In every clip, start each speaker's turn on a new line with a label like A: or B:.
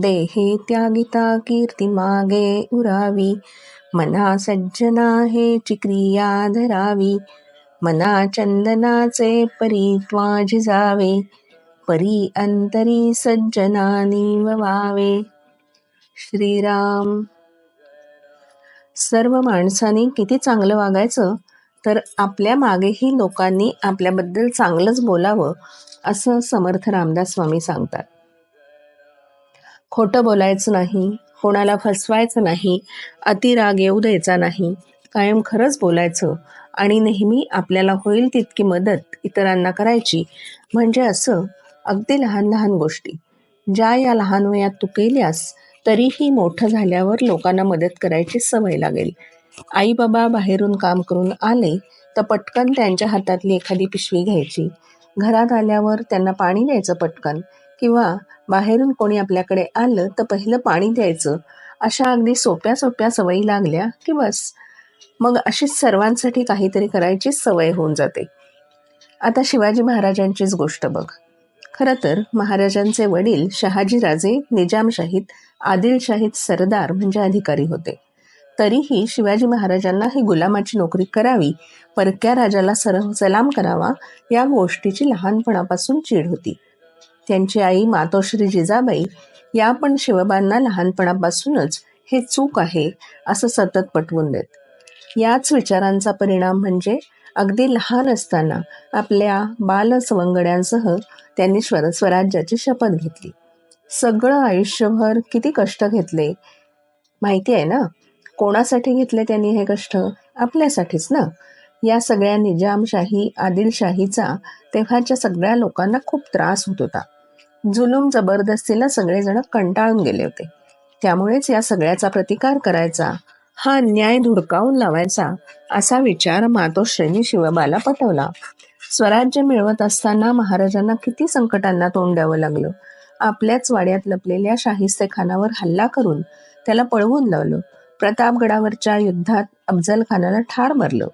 A: देहे त्यागिता कीर्ती मागे उरावी मना सज्जना हे चिक्रिया धरावी मना चंदनाचे परित्वा झिजावे परी अंतरी सज्जनानी निववावे श्रीराम सर्व माणसांनी किती चांगलं वागायचं? तर आपल्या मागेही लोकांनी आपल्याबद्दल चांगलंच बोलावं असं समर्थ रामदास स्वामी सांगतात. खोटं बोलायचं नाही कोणाला फसवायचं नाही अतिराग येऊ द्यायचा नाही कायम खरंच बोलायचं आणि नेहमी आपल्याला होईल तितकी मदत इतरांना करायची. म्हणजे असं अगदी लहान लहान गोष्टी. ज्या या लहान वयात तू केल्यास तरीही मोठं झाल्यावर लोकांना मदत करायची सवय लागेल. आई बाबा बाहेरून काम करून आले तर पटकन त्यांच्या हातातली एखादी पिशवी घ्यायची. घरात आल्यावर त्यांना पाणी द्यायचं पटकन. किंवा बाहेरून कोणी आपल्याकडे आलं तर पहिलं पाणी द्यायचं. अशा अगदी सोप्या सोप्या सवयी लागल्या की बस. मग अशीच सर्वांसाठी काहीतरी करायची सवय होऊन जाते. आता शिवाजी महाराजांचीच गोष्ट बघ. खरं तर महाराजांचे वडील शहाजीराजे निजामशाहीत आदिलशाहीत सरदार म्हणजे अधिकारी होते. तरीही शिवाजी महाराजांना ही गुलामाची नोकरी करावी परक्या राजाला सर सलाम करावा या गोष्टीची लहानपणापासून चीड होती. त्यांची आई मातोश्री जिजाबाई या पण शिवबांना लहानपणापासूनच हे चूक आहे असं सतत पटवून देत. याच विचारांचा परिणाम म्हणजे अगदी लहान असताना आपल्या बालसवंगड्यांसह त्यांनी स्वर स्वराज्याची शपथ घेतली. सगळं आयुष्यभर किती कष्ट घेतले? माहिती आहे ना? कोणासाठी घेतले त्यांनी हे कष्ट? आपल्यासाठीच ना? या सगळ्या निजामशाही आदिलशाहीचा तेव्हाच्या सगळ्या लोकांना खूप त्रास होत होता. जुलूम जबरदस्तीला सगळेजण कंटाळून गेले होते. त्यामुळेच या सगळ्याचा प्रतिकार करायचा हा न्याय धुडकावून लावायचा असा विचार मातोश्रेणी शिवबाला पटवला. स्वराज्य मिळवत असताना महाराजांना किती संकटांना तोंड द्यावं लागलं. आपल्याच वाड्यात लपलेल्या शाहिस्ते खानावर हल्ला करून त्याला पळवून लावलं. प्रतापगडावरच्या युद्धात अफजल खानाला ठार मारलं.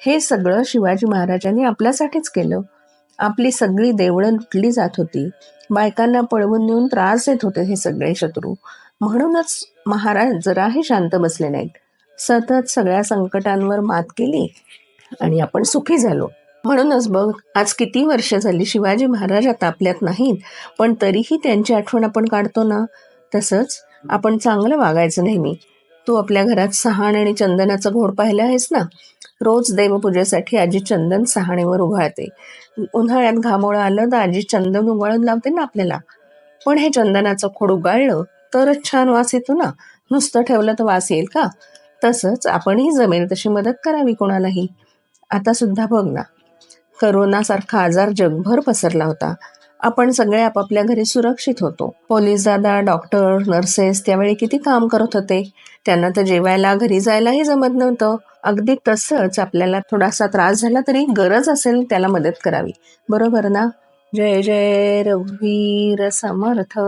A: हे सगळं शिवाजी महाराजांनी आपल्यासाठीच केलं. आपली सगळी देवळं लुटली जात होती. बायकांना पळवून नेऊन त्रास देत होते हे सगळे शत्रू. म्हणूनच महाराज जराही शांत बसले नाहीत. सतत सगळ्या संकटांवर मात केली आणि आपण सुखी झालो. म्हणूनच बघ आज किती वर्ष झाली शिवाजी महाराज आता आपल्यात नाहीत पण तरीही त्यांची आठवण आपण काढतो ना? तसंच आपण चांगलं वागायचं नेहमी. तू आपल्या घरात सहाण आणि चंदनाचं घोड पाहिलं आहेस ना? रोज देवपूजेसाठी आजी चंदन सहाणेवर उघाळते. उन्हाळ्यात घामोळं आलं तर आजी चंदन उगाळून लावते ना आपल्याला? पण हे चंदनाचं खोड उगाळलं तरच छान वास येतो ना? नुसतं ठेवलं तर वास येईल का? तसंच आपणही जमेल तशी मदत करावी कोणालाही. आता सुद्धा बघ ना. करोनासारखा आजार जगभर पसरला होता. आपण सगळे आपापल्या घरी सुरक्षित होतो. पोलीस दादा डॉक्टर नर्सेस त्यावेळी किती काम करत होते? त्यांना तर जेवायला घरी जायलाही जमत नव्हतं. अगदी तसंच आपल्याला थोडासा त्रास झाला तरी गरज असेल त्याला मदत करावी. बरोबर ना? जय जय रघुवीर समर्थ